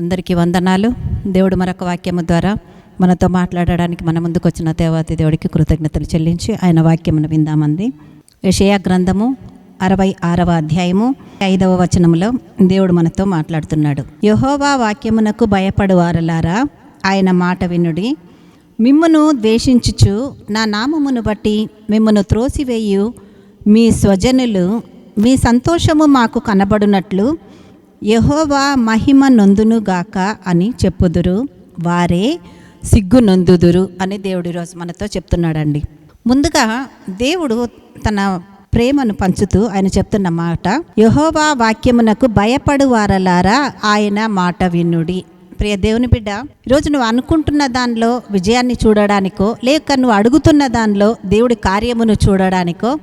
అందరికీ వందనాలు. దేవుడు మరొక వాక్యము ద్వారా మనతో మాట్లాడడానికి మన ముందుకు వచ్చిన దేవాతి దేవుడికి కృతజ్ఞతలు చెల్లించి ఆయన వాక్యమును విందామంది. విషయా గ్రంథము అరవై ఆరవ అధ్యాయము ఐదవ వచనములో దేవుడు మనతో మాట్లాడుతున్నాడు. యహోవా వాక్యమునకు భయపడువారలారా? ఆయన మాట వినుడి. మిమ్మును ద్వేషించుచు నా నామమును బట్టి మిమ్మను త్రోసివేయు. మీ స్వజనులు మీ సంతోషము మాకు కనబడునట్లు యహోవా మహిమ నొందునుగాక అని చెప్పుదురు. వారే సిగ్గు నొందుదురు అని దేవుడు ఈరోజు మనతో చెప్తున్నాడండి. ముందుగా దేవుడు తన ప్రేమను పంచుతూ ఆయన చెప్తున్న మాట యహోవా వాక్యమునకు భయపడు వారలారా ఆయన మాట వినుడి. ప్రియ దేవుని బిడ్డ ఈరోజు నువ్వు అనుకుంటున్న దానిలో విజయాన్ని చూడడానికో లేక నువ్వు అడుగుతున్న దానిలో దేవుడి కార్యమును చూడడానికో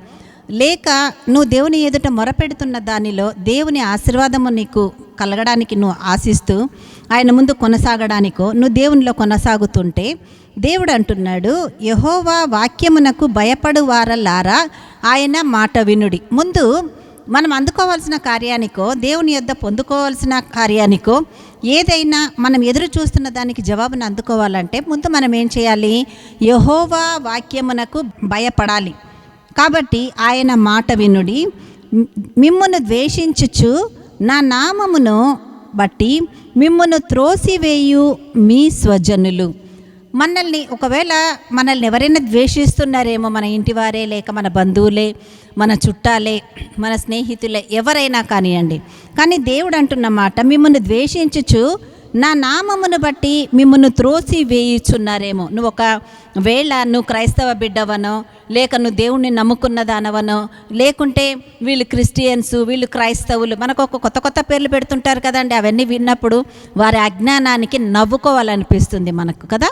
లేక నువ్వు దేవుని ఎదుట మొరపెడుతున్న దానిలో దేవుని ఆశీర్వాదము నీకు కలగడానికి నువ్వు ఆశిస్తూ ఆయన ముందు కొనసాగడానికో నువ్వు దేవునిలో కొనసాగుతుంటే దేవుడు అంటున్నాడు యహోవా వాక్యమునకు భయపడు వారలారా ఆయన మాట వినుడి. ముందు మనం అందుకోవాల్సిన కార్యానికో దేవుని యొద్ద పొందుకోవాల్సిన కార్యానికో ఏదైనా మనం ఎదురు చూస్తున్న దానికి జవాబును అందుకోవాలంటే ముందు మనం ఏం చేయాలి? యహోవా వాక్యమునకు భయపడాలి. కాబట్టి ఆయన మాట వినుడి మిమ్మును ద్వేషించుచు నా నామమును బట్టి మిమ్మును త్రోసివేయు మీ స్వజనులు. మనల్ని ఒకవేళ మనల్ని ఎవరైనా ద్వేషిస్తున్నారేమో మన ఇంటివారే లేక మన బంధువులే మన చుట్టాలే మన స్నేహితులే ఎవరైనా కానివ్వండి. కానీ దేవుడు అంటున్న మాట మిమ్మల్ని ద్వేషించుచు నా నామమును బట్టి మిమ్మల్ని త్రోసి వేయుచున్నారేమో. నువ్వు ఒక వేళ నువ్వు క్రైస్తవ బిడ్డవనో లేక నువ్వు దేవుణ్ణి నమ్ముకున్న దానవనో లేకుంటే వీళ్ళు క్రిస్టియన్స్ వీళ్ళు క్రైస్తవులు మనకు ఒక కొత్త కొత్త పేర్లు పెడుతుంటారు కదండి. అవన్నీ విన్నప్పుడు వారి అజ్ఞానానికి నవ్వుకోవాలనిపిస్తుంది మనకు కదా.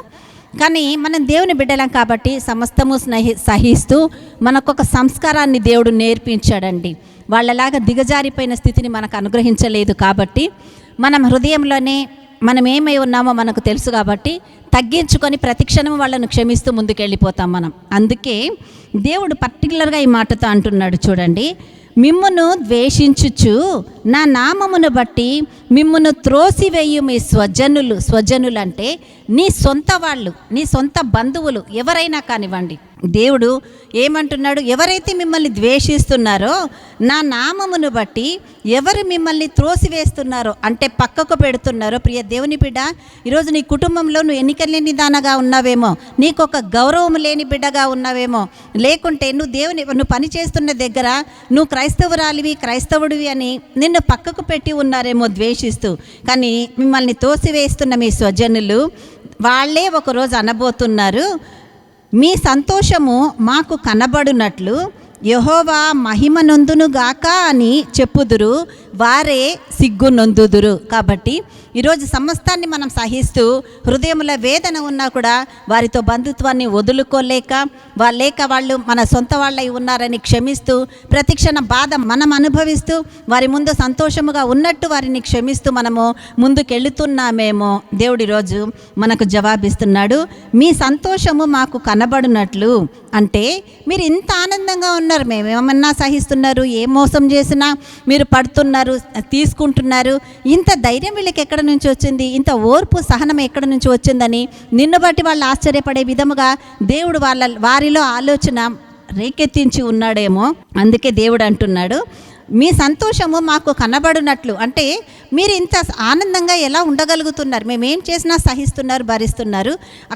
కానీ మనం దేవుని బిడ్డలం కాబట్టి సమస్తము స్నేహి సహిస్తూ మనకొక సంస్కారాన్ని దేవుడు నేర్పించాడండి. వాళ్ళలాగా దిగజారిపోయిన స్థితిని మనకు అనుగ్రహించలేదు కాబట్టి మనం హృదయంలోనే మనం ఏమై ఉన్నామో మనకు తెలుసు కాబట్టి తగ్గించుకొని ప్రతిక్షణం వాళ్ళను క్షమిస్తూ ముందుకెళ్ళిపోతాం మనం. అందుకే దేవుడు పర్టికులర్గా ఈ మాటతో అంటున్నాడు చూడండి మిమ్మును ద్వేషించుచు నా నామమును బట్టి మిమ్మును త్రోసివేయు మీ స్వజనులు. స్వజనులు అంటే నీ సొంత వాళ్ళు నీ సొంత బంధువులు ఎవరైనా కానివ్వండి. దేవుడు ఏమంటున్నాడు? ఎవరైతే మిమ్మల్ని ద్వేషిస్తున్నారో నా నామమును బట్టి ఎవరు మిమ్మల్ని త్రోసివేస్తున్నారో అంటే పక్కకు పెడుతున్నారో ప్రియ దేవుని బిడ్డ ఈరోజు నీ కుటుంబంలో నువ్వు ఎన్నికలేని దానగా ఉన్నావేమో నీకు ఒక గౌరవం లేని బిడ్డగా ఉన్నావేమో లేకుంటే నువ్వు దేవుని నువ్వు పని చేస్తున్న దగ్గర నువ్వు క్రైస్తవురాలివి క్రైస్తవుడివి అని నిన్ను పక్కకు పెట్టి ఉన్నారేమో ద్వేషిస్తూ. కానీ మిమ్మల్ని తోసివేస్తున్న మీ స్వజనులు వాళ్ళే ఒకరోజు అనబోతున్నారు. మీ సంతోషము మాకు కనబడునట్లు యహోవా మహిమ నొందునుగాక అని చెప్పుదురు వారే సిగ్గు నొందుదురు. కాబట్టి ఈరోజు సమస్తాన్ని మనం సహిస్తూ హృదయంలో వేదన ఉన్నా కూడా వారితో బంధుత్వాన్ని వదులుకోలేక వాళ్ళేక వాళ్ళు మన సొంత వాళ్ళై ఉన్నారని క్షమిస్తూ ప్రతిక్షణ బాధ మనం అనుభవిస్తూ వారి ముందు సంతోషముగా ఉన్నట్టు వారిని క్షమిస్తూ మనము ముందుకెళ్తున్నామేమో దేవుడి రోజు మనకు జవాబిస్తున్నాడు. మీ సంతోషము మాకు కనబడినట్లు అంటే మీరు ఇంత ఆనందంగా ఉన్నారు. మేము ఏమన్నా సహిస్తున్నారు? ఏ మోసం చేసినా మీరు పడుతున్నారు తీసుకుంటున్నారు. ఇంత ధైర్యం వీళ్ళకి ఎక్కడ నుంచి వచ్చింది? ఇంత ఓర్పు సహనం ఎక్కడ నుంచి వచ్చిందని నిన్ను బట్టి వాళ్ళు ఆశ్చర్యపడే విధముగా దేవుడు వాళ్ళ వారిలో ఆలోచన రేకెత్తించి ఉన్నాడేమో. అందుకే దేవుడు అంటున్నాడు మీ సంతోషము మాకు కనబడినట్లు. అంటే మీరు ఇంత ఆనందంగా ఎలా ఉండగలుగుతున్నారు? మేము ఏం చేసినా సహిస్తున్నారు భరిస్తున్నారు.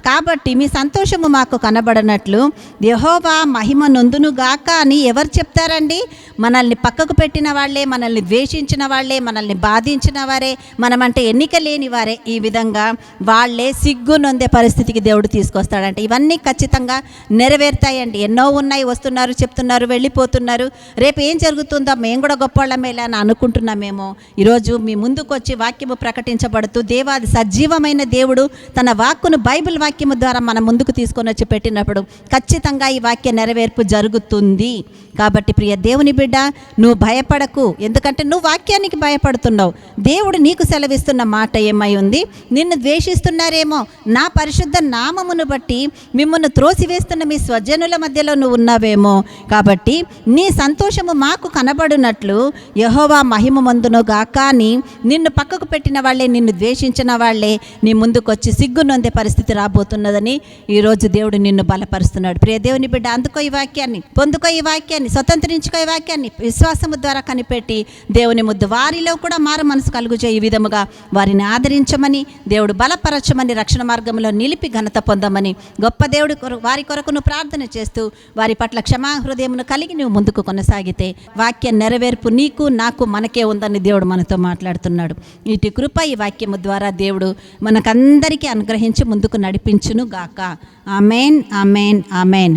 కాబట్టి మీ సంతోషము మాకు కనబడనట్లు యహోవా మహిమ నొందునుగాక అని ఎవరు చెప్తారండి? మనల్ని పక్కకు పెట్టిన వాళ్ళే మనల్ని ద్వేషించిన వాళ్ళే మనల్ని బాధించిన వారే మనమంటే ఎన్నిక లేని వారే. ఈ విధంగా వాళ్ళే సిగ్గు నొందే పరిస్థితికి దేవుడు తీసుకొస్తాడంటే. ఇవన్నీ ఖచ్చితంగా నెరవేరుతాయండి. ఎన్నో ఉన్నాయి వస్తున్నారు చెప్తున్నారు వెళ్ళిపోతున్నారు. రేపు ఏం జరుగుతుందో మేము కూడా గొప్పవాళ్ళమేలా అని అనుకుంటున్నామేమో. ఈరోజు మీ ముందు ముందుకొచ్చి వాక్యము ప్రకటించబడుతూ దేవాది సజీవమైన దేవుడు తన వాక్కును బైబిల్ వాక్యము ద్వారా మన ముందుకు తీసుకొని వచ్చి పెట్టినప్పుడు ఖచ్చితంగా ఈ వాక్య నెరవేర్పు జరుగుతుంది. కాబట్టి ప్రియ దేవుని బిడ్డ నువ్వు భయపడకు. ఎందుకంటే నువ్వు వాక్యానికి భయపడుతున్నావు. దేవుడు నీకు సెలవిస్తున్న మాట ఏమై ఉంది? నిన్ను ద్వేషిస్తున్నారేమో? నా పరిశుద్ధ నామమును బట్టి మిమ్మల్ని త్రోసివేస్తున్న మీ స్వజనుల మధ్యలో నువ్వు ఉన్నావేమో? కాబట్టి నీ సంతోషము మాకు కనబడునట్లు యహోవా మహిమ మందును గాక అని నిన్ను పక్కకు పెట్టిన వాళ్ళే నిన్ను ద్వేషించిన వాళ్ళే నీ ముందుకు వచ్చి సిగ్గు నొందే పరిస్థితి రాబోతున్నదని ఈరోజు దేవుడు నిన్ను బలపరుస్తున్నాడు. ప్రియ దేవుని బిడ్డ అందుకో ఈ వాక్యాన్ని పొందుకో ఈ వాక్యాన్ని స్వతంత్రించుకో ఈ వాక్యాన్ని విశ్వాసము ద్వారా కనిపెట్టి దేవుని ముద్దు వారిలో కూడా మారు మనసు కలుగు ఈ విధముగా వారిని ఆదరించమని దేవుడు బలపరచమని రక్షణ మార్గంలో నిలిపి ఘనత పొందమని గొప్ప దేవుడు వారి కొరకును ప్రార్థన చేస్తూ వారి పట్ల క్షమా హృదయమును కలిగి నువ్వు ముందుకు కొనసాగితే వాక్య నెరవేర్పు నీకు నాకు మనకే ఉందని దేవుడు మనతో మాట్లాడుతున్నాడు. ఇటు కృప ఈ వాక్యము ద్వారా దేవుడు మనకందరికీ అనుగ్రహించి ముందుకు నడిపించును గాక ఆమెన్ ఆమెన్ ఆమెన్.